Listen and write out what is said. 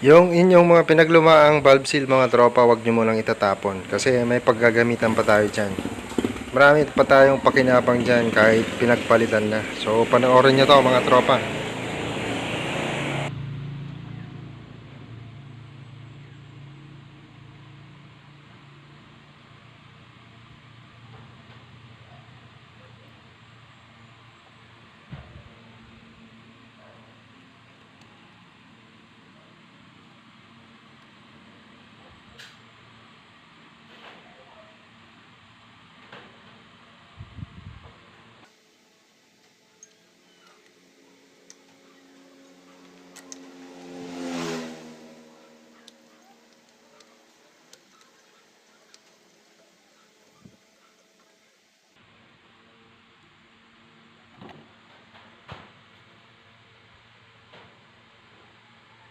Yung inyong mga pinaglumaang valve seal mga tropa, wag nyo munang itatapon. Kasi may paggagamitan pa tayo dyan. Marami pa tayong pakinabang dyan kahit pinagpalitan na. So panoorin nyo to mga tropa.